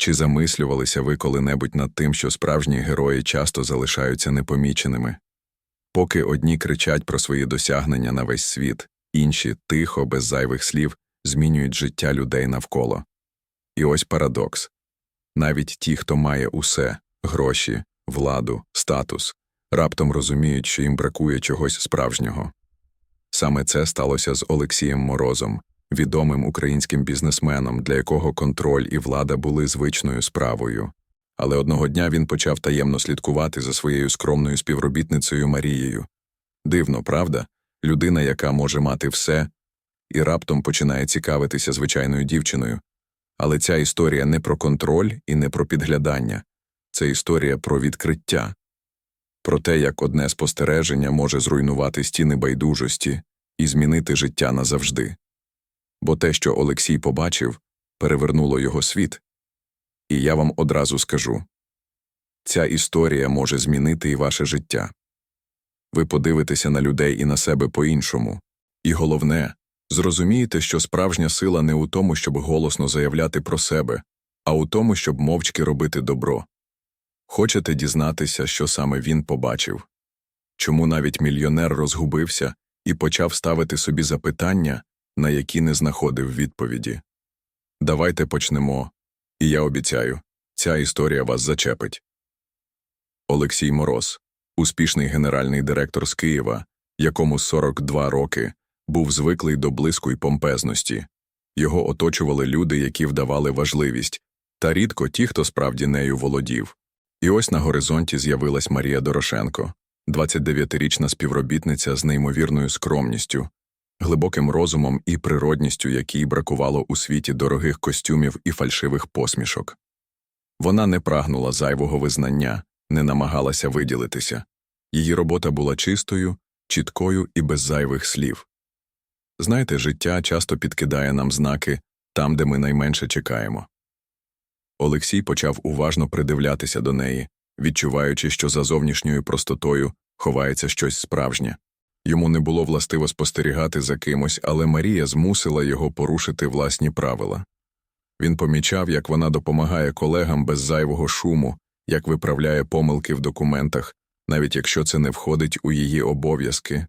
Чи замислювалися ви коли-небудь над тим, що справжні герої часто залишаються непоміченими? Поки одні кричать про свої досягнення на весь світ, інші, тихо, без зайвих слів, змінюють життя людей навколо. І ось парадокс. Навіть ті, хто має усе гроші, владу, статус, раптом розуміють, що їм бракує чогось справжнього. Саме це сталося з Олексієм Морозом, відомим українським бізнесменом, для якого контроль і влада були звичною справою. Але одного дня він почав таємно слідкувати за своєю скромною співробітницею Марією. Дивно, правда? Людина, яка може мати все, і раптом починає цікавитися звичайною дівчиною. Але ця історія не про контроль і не про підглядання, це історія про відкриття, про те, як одне спостереження може зруйнувати стіни байдужості і змінити життя назавжди. Бо те, що Олексій побачив, перевернуло його світ. І я вам одразу скажу ця історія може змінити і ваше життя. Ви подивитеся на людей і на себе по-іншому. І головне, зрозумієте, що справжня сила не у тому, щоб голосно заявляти про себе, а у тому, щоб мовчки робити добро. Хочете дізнатися, що саме він побачив? Чому навіть мільйонер розгубився і почав ставити собі запитання, на які не знаходив відповіді? Давайте почнемо, і я обіцяю, ця історія вас зачепить. Олексій Мороз, успішний генеральний директор з Києва, якому 42 роки, був звиклий до блиску й помпезності. Його оточували люди, які вдавали важливість, та рідко ті, хто справді нею володів. І ось на горизонті з'явилась Марія Дорошенко, 29-річна співробітниця з неймовірною скромністю, глибоким розумом і природністю, якій бракувало у світі дорогих костюмів і фальшивих посмішок. Вона не прагнула зайвого визнання, не намагалася виділитися. Її робота була чистою, чіткою і без зайвих слів. Знаєте, життя часто підкидає нам знаки там, де ми найменше чекаємо. Олексій почав уважно придивлятися до неї, відчуваючи, що за зовнішньою простотою ховається щось справжнє. Йому не було властиво спостерігати за кимось, але Марія змусила його порушити власні правила. Він помічав, як вона допомагає колегам без зайвого шуму, як виправляє помилки в документах, навіть якщо це не входить у її обов'язки.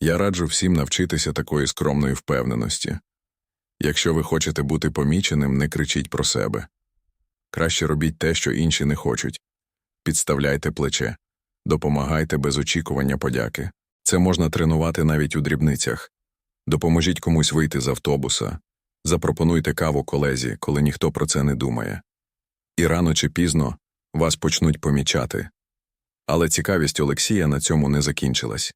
Я раджу всім навчитися такої скромної впевненості. Якщо ви хочете бути поміченим, не кричіть про себе. Краще робіть те, що інші не хочуть. Підставляйте плече, допомагайте без очікування подяки. Це можна тренувати навіть у дрібницях. Допоможіть комусь вийти з автобуса, запропонуйте каву колезі, коли ніхто про це не думає. І рано чи пізно вас почнуть помічати. Але цікавість Олексія на цьому не закінчилась.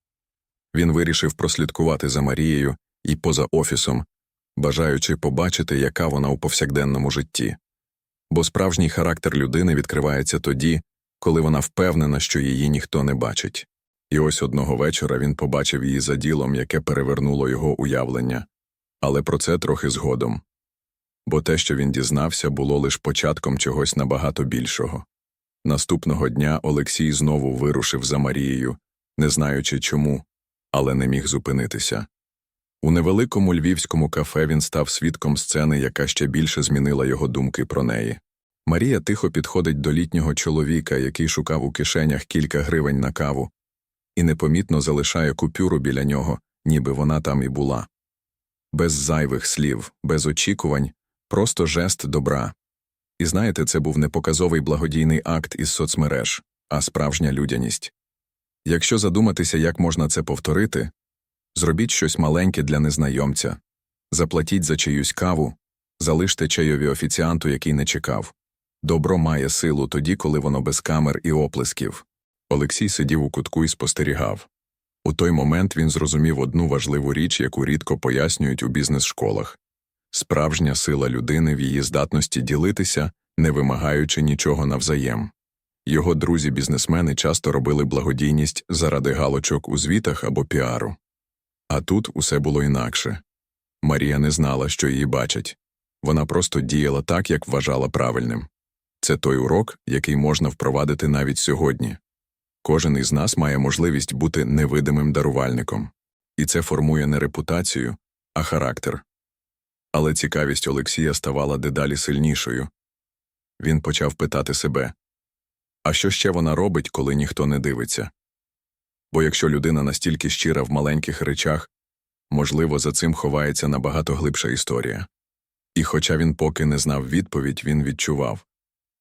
Він вирішив прослідкувати за Марією і поза офісом, бажаючи побачити, яка вона у повсякденному житті. Бо справжній характер людини відкривається тоді, коли вона впевнена, що її ніхто не бачить. І ось одного вечора він побачив її за ділом, яке перевернуло його уявлення, але про це трохи згодом. Бо те, що він дізнався, було лише початком чогось набагато більшого. Наступного дня Олексій знову вирушив за Марією, не знаючи чому, але не міг зупинитися. У невеликому львівському кафе він став свідком сцени, яка ще більше змінила його думки про неї. Марія тихо підходить до літнього чоловіка, який шукав у кишенях кілька гривень на каву, і непомітно залишає купюру біля нього, ніби вона там і була. Без зайвих слів, без очікувань, просто жест добра. І знаєте, це був не показовий благодійний акт із соцмереж, а справжня людяність. Якщо задуматися, як можна це повторити, зробіть щось маленьке для незнайомця, заплатіть за чиюсь каву, залиште чайові офіціанту, який не чекав. Добро має силу тоді, коли воно без камер і оплесків. Олексій сидів у кутку і спостерігав. У той момент він зрозумів одну важливу річ, яку рідко пояснюють у бізнес-школах справжня сила людини в її здатності ділитися, не вимагаючи нічого навзаєм. Його друзі-бізнесмени часто робили благодійність заради галочок у звітах або піару. А тут усе було інакше. Марія не знала, що її бачать. Вона просто діяла так, як вважала правильним. Це той урок, який можна впровадити навіть сьогодні. Кожен із нас має можливість бути невидимим дарувальником, і це формує не репутацію, а характер. Але цікавість Олексія ставала дедалі сильнішою. він почав питати себе а що ще вона робить, коли ніхто не дивиться? Бо якщо людина настільки щира в маленьких речах, можливо, за цим ховається набагато глибша історія. І хоча він поки не знав відповідь, він відчував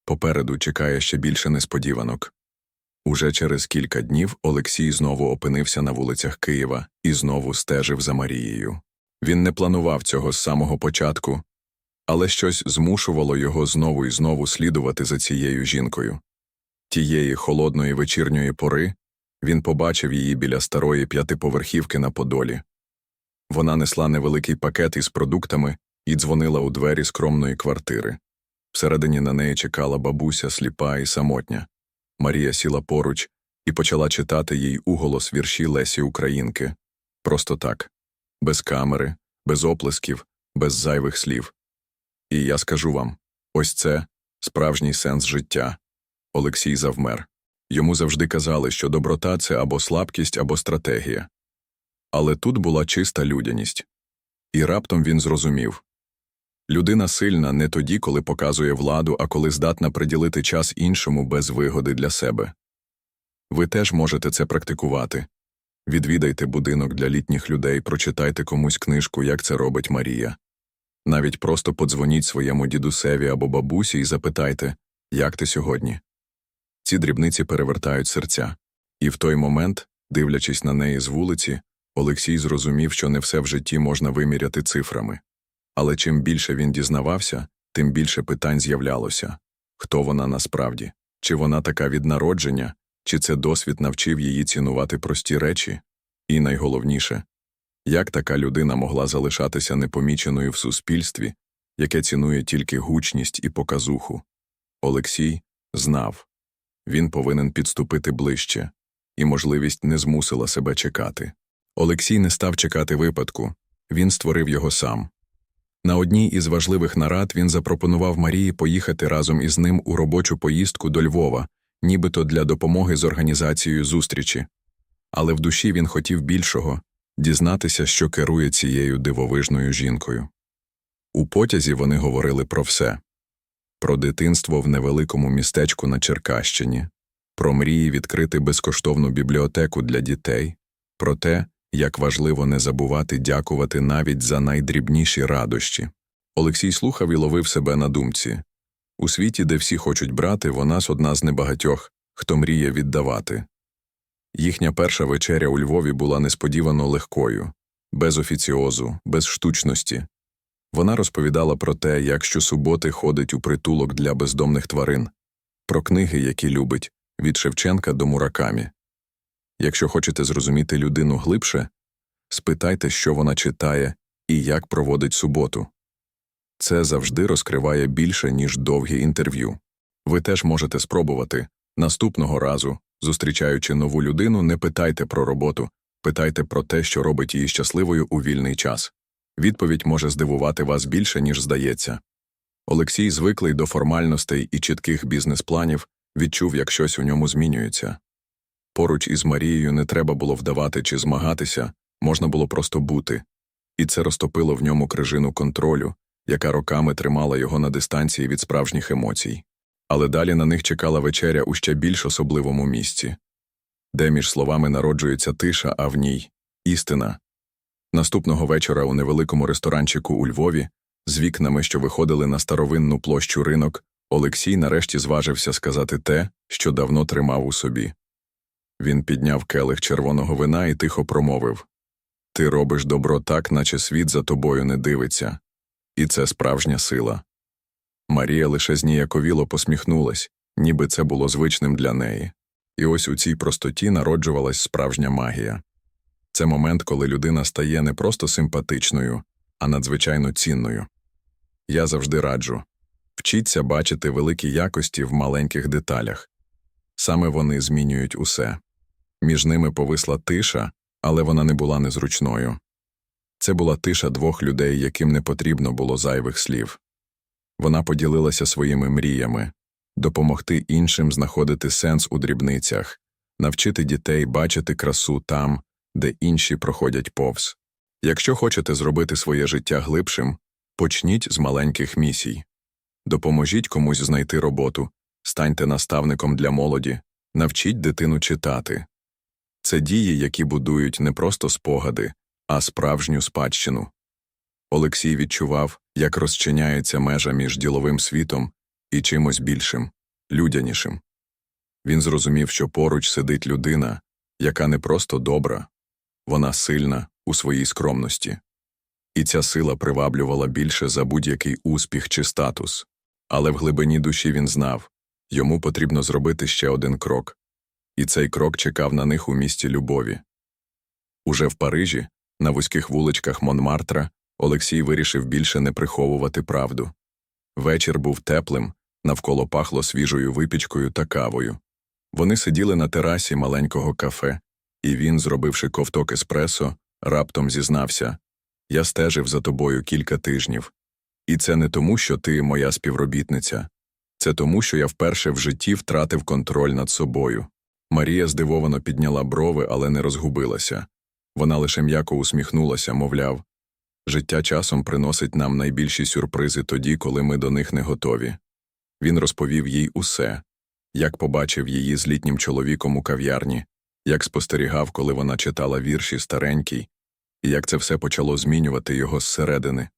попереду чекає ще більше несподіванок. Уже через кілька днів Олексій знову опинився на вулицях Києва і знову стежив за Марією. Він не планував цього з самого початку, але щось змушувало його знову і знову слідувати за цією жінкою. Тієї холодної вечірньої пори він побачив її біля старої п'ятиповерхівки на Подолі. Вона несла невеликий пакет із продуктами і дзвонила у двері скромної квартири. Всередині на неї чекала бабуся, сліпа і самотня. Марія сіла поруч і почала читати їй уголос вірші Лесі Українки. Просто так, без камери, без оплесків, без зайвих слів. І я скажу вам ось це справжній сенс життя. Олексій завмер. Йому завжди казали, що доброта це або слабкість, або стратегія. Але тут була чиста людяність. І раптом він зрозумів людина сильна не тоді, коли показує владу, а коли здатна приділити час іншому без вигоди для себе. Ви теж можете це практикувати. Відвідайте будинок для літніх людей, прочитайте комусь книжку, як це робить Марія. Навіть просто подзвоніть своєму дідусеві або бабусі і запитайте, як ти сьогодні. Ці дрібниці перевертають серця. І в той момент, дивлячись на неї з вулиці, Олексій зрозумів, що не все в житті можна виміряти цифрами. Але чим більше він дізнавався, тим більше питань з'являлося хто вона насправді, чи вона така від народження, чи це досвід навчив її цінувати прості речі, і найголовніше, як така людина могла залишатися непоміченою в суспільстві, яке цінує тільки гучність і показуху. Олексій знав він повинен підступити ближче, і можливість не змусила себе чекати. Олексій не став чекати випадку, він створив його сам. На одній із важливих нарад він запропонував Марії поїхати разом із ним у робочу поїздку до Львова, нібито для допомоги з організацією зустрічі. Але в душі він хотів більшого дізнатися, що керує цією дивовижною жінкою. У потязі вони говорили про все про дитинство в невеликому містечку на Черкащині, про мрії відкрити безкоштовну бібліотеку для дітей, про те, як важливо не забувати дякувати навіть за найдрібніші радощі. Олексій слухав і ловив себе на думці у світі, де всі хочуть брати, вона ж одна з небагатьох, хто мріє віддавати. Їхня перша вечеря у Львові була несподівано легкою, без офіціозу, без штучності. Вона розповідала про те, як щосуботи ходить у притулок для бездомних тварин, про книги, які любить, від Шевченка до Муракамі. Якщо хочете зрозуміти людину глибше, спитайте, що вона читає і як проводить суботу. Це завжди розкриває більше, ніж довгі інтерв'ю. Ви теж можете спробувати наступного разу, зустрічаючи нову людину, не питайте про роботу, питайте про те, що робить її щасливою у вільний час. Відповідь може здивувати вас більше, ніж здається. Олексій, звиклий до формальностей і чітких бізнес-планів, відчув, як щось у ньому змінюється. Поруч із Марією не треба було вдавати чи змагатися, можна було просто бути, і це розтопило в ньому крижину контролю, яка роками тримала його на дистанції від справжніх емоцій. Але далі на них чекала вечеря у ще більш особливому місці, де між словами народжується тиша, а в ній істина. Наступного вечора у невеликому ресторанчику у Львові, з вікнами, що виходили на старовинну площу ринок, Олексій нарешті зважився сказати те, що давно тримав у собі. Він підняв келих червоного вина і тихо промовив Ти робиш добро так, наче світ за тобою не дивиться, і це справжня сила. Марія лише зніяковіло посміхнулась, ніби це було звичним для неї, і ось у цій простоті народжувалась справжня магія. Це момент, коли людина стає не просто симпатичною, а надзвичайно цінною. Я завжди раджу вчіться бачити великі якості в маленьких деталях. Саме вони змінюють усе. Між ними повисла тиша, але вона не була незручною. Це була тиша двох людей, яким не потрібно було зайвих слів. Вона поділилася своїми мріями допомогти іншим знаходити сенс у дрібницях, навчити дітей бачити красу там, де інші проходять повз. Якщо хочете зробити своє життя глибшим, почніть з маленьких місій. допоможіть комусь знайти роботу, станьте наставником для молоді, навчіть дитину читати. Це дії, які будують не просто спогади, а справжню спадщину. Олексій відчував, як розчиняється межа між діловим світом і чимось більшим, людянішим. Він зрозумів, що поруч сидить людина, яка не просто добра, вона сильна у своїй скромності. І ця сила приваблювала більше за будь-який успіх чи статус. Але в глибині душі він знав йому потрібно зробити ще один крок. І цей крок чекав на них у місті любові. Уже в Парижі, на вузьких вуличках Монмартра, Олексій вирішив більше не приховувати правду. Вечір був теплим, навколо пахло свіжою випічкою та кавою. Вони сиділи на терасі маленького кафе, і він, зробивши ковток еспресо, раптом зізнався Я стежив за тобою кілька тижнів. І це не тому, що ти моя співробітниця, це тому, що я вперше в житті втратив контроль над собою. Марія здивовано підняла брови, але не розгубилася. Вона лише м'яко усміхнулася, мовляв, життя часом приносить нам найбільші сюрпризи тоді, коли ми до них не готові. Він розповів їй усе як побачив її з літнім чоловіком у кав'ярні, як спостерігав, коли вона читала вірші старенький, і як це все почало змінювати його зсередини.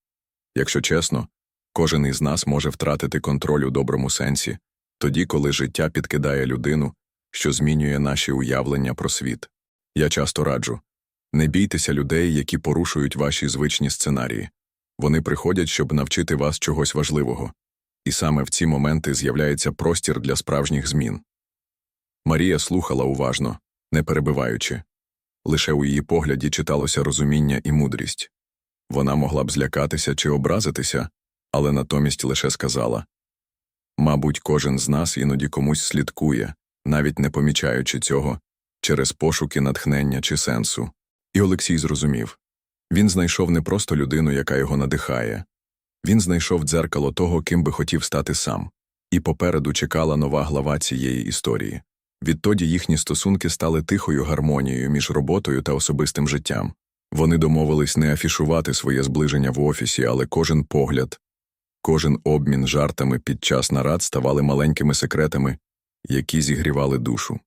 Якщо чесно, кожен із нас може втратити контроль у доброму сенсі, тоді, коли життя підкидає людину, що змінює наші уявлення про світ. Я часто раджу не бійтеся людей, які порушують ваші звичні сценарії. Вони приходять, щоб навчити вас чогось важливого. І саме в ці моменти з'являється простір для справжніх змін. Марія слухала уважно, не перебиваючи. Лише у її погляді читалося розуміння і мудрість. Вона могла б злякатися чи образитися, але натомість лише сказала Мабуть, кожен з нас іноді комусь слідкує, навіть не помічаючи цього, через пошуки натхнення чи сенсу. І Олексій зрозумів він знайшов не просто людину, яка його надихає, він знайшов дзеркало того, ким би хотів стати сам, і попереду чекала нова глава цієї історії. Відтоді їхні стосунки стали тихою гармонією між роботою та особистим життям. Вони домовились не афішувати своє зближення в офісі, але кожен погляд, кожен обмін жартами під час нарад ставали маленькими секретами, які зігрівали душу.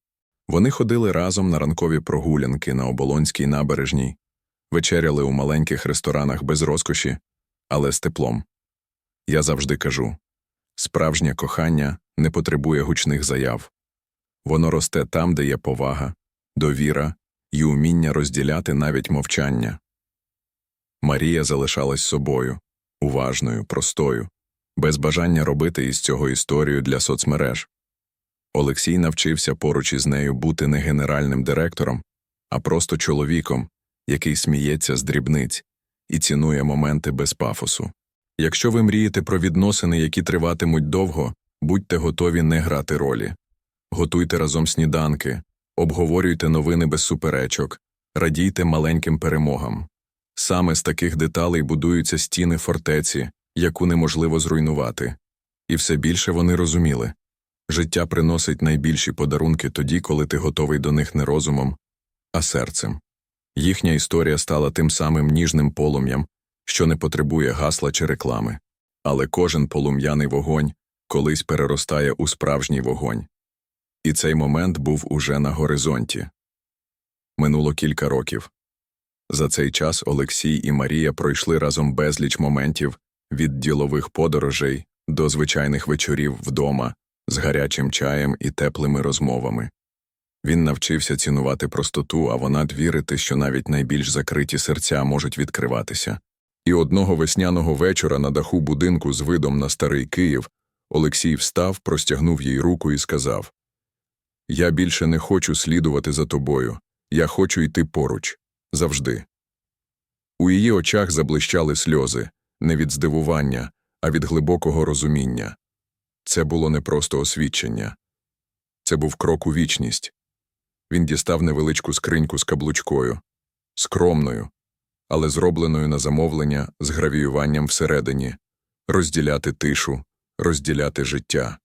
Вони ходили разом на ранкові прогулянки на оболонській набережній, вечеряли у маленьких ресторанах без розкоші, але з теплом. Я завжди кажу справжнє кохання не потребує гучних заяв. Воно росте там, де є повага, довіра і уміння розділяти навіть мовчання. Марія залишалась собою, уважною, простою, без бажання робити із цього історію для соцмереж. Олексій навчився поруч із нею бути не генеральним директором, а просто чоловіком, який сміється з дрібниць і цінує моменти без пафосу. Якщо ви мрієте про відносини, які триватимуть довго, будьте готові не грати ролі. Готуйте разом сніданки, обговорюйте новини без суперечок, радійте маленьким перемогам. Саме з таких деталей будуються стіни фортеці, яку неможливо зруйнувати. І все більше вони розуміли життя приносить найбільші подарунки тоді, коли ти готовий до них не розумом, а серцем. Їхня історія стала тим самим ніжним полум'ям, що не потребує гасла чи реклами, але кожен полум'яний вогонь колись переростає у справжній вогонь. І цей момент був уже на горизонті. Минуло кілька років. За цей час Олексій і Марія пройшли разом безліч моментів від ділових подорожей до звичайних вечорів вдома з гарячим чаєм і теплими розмовами. Він навчився цінувати простоту, а вона вірити, що навіть найбільш закриті серця можуть відкриватися. І одного весняного вечора на даху будинку з видом на старий Київ Олексій встав, простягнув їй руку і сказав Я більше не хочу слідувати за тобою, я хочу йти поруч завжди. У її очах заблищали сльози не від здивування, а від глибокого розуміння. Це було не просто освідчення, це був крок у вічність. Він дістав невеличку скриньку з каблучкою, скромною, але зробленою на замовлення з гравіюванням всередині, розділяти тишу, розділяти життя.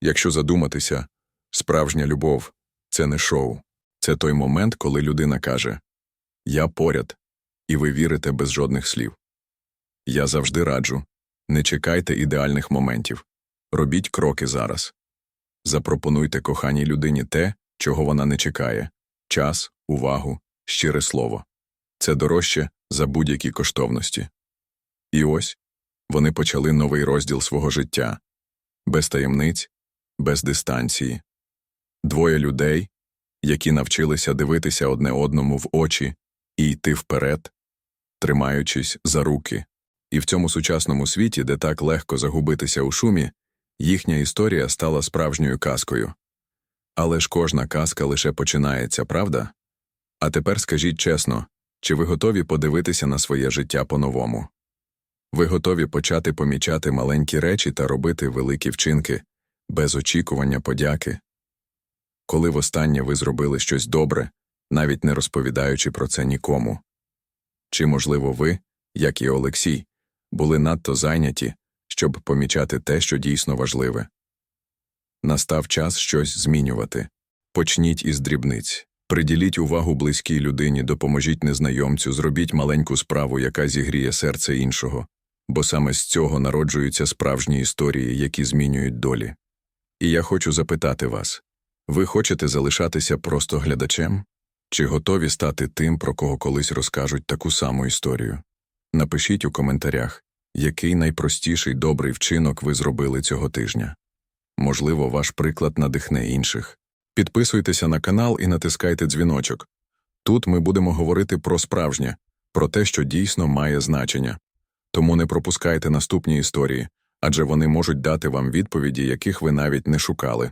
Якщо задуматися, справжня любов це не шоу, це той момент, коли людина каже Я поряд, і ви вірите без жодних слів. Я завжди раджу Не чекайте ідеальних моментів. Робіть кроки зараз. Запропонуйте коханій людині те, чого вона не чекає час, увагу, щире слово. Це дорожче за будь-які коштовності. І ось вони почали новий розділ свого життя без таємниць, без дистанції. Двоє людей, які навчилися дивитися одне одному в очі і йти вперед, тримаючись за руки. І в цьому сучасному світі, де так легко загубитися у шумі, їхня історія стала справжньою казкою. Але ж кожна казка лише починається, правда? А тепер скажіть чесно, чи ви готові подивитися на своє життя по-новому? Ви готові почати помічати маленькі речі та робити великі вчинки без очікування подяки? Коли востаннє ви зробили щось добре, навіть не розповідаючи про це нікому? Чи, можливо, ви, як і Олексій, були надто зайняті, щоб помічати те, що дійсно важливе? Настав час щось змінювати. Почніть із дрібниць. Приділіть увагу близькій людині, допоможіть незнайомцю, зробіть маленьку справу, яка зігріє серце іншого, бо саме з цього народжуються справжні історії, які змінюють долі. І я хочу запитати вас ви хочете залишатися просто глядачем? Чи готові стати тим, про кого колись розкажуть таку саму історію? Напишіть у коментарях, який найпростіший добрий вчинок ви зробили цього тижня. Можливо, ваш приклад надихне інших. Підписуйтеся на канал і натискайте дзвіночок. Тут ми будемо говорити про справжнє, про те, що дійсно має значення. Тому не пропускайте наступні історії, адже вони можуть дати вам відповіді, яких ви навіть не шукали.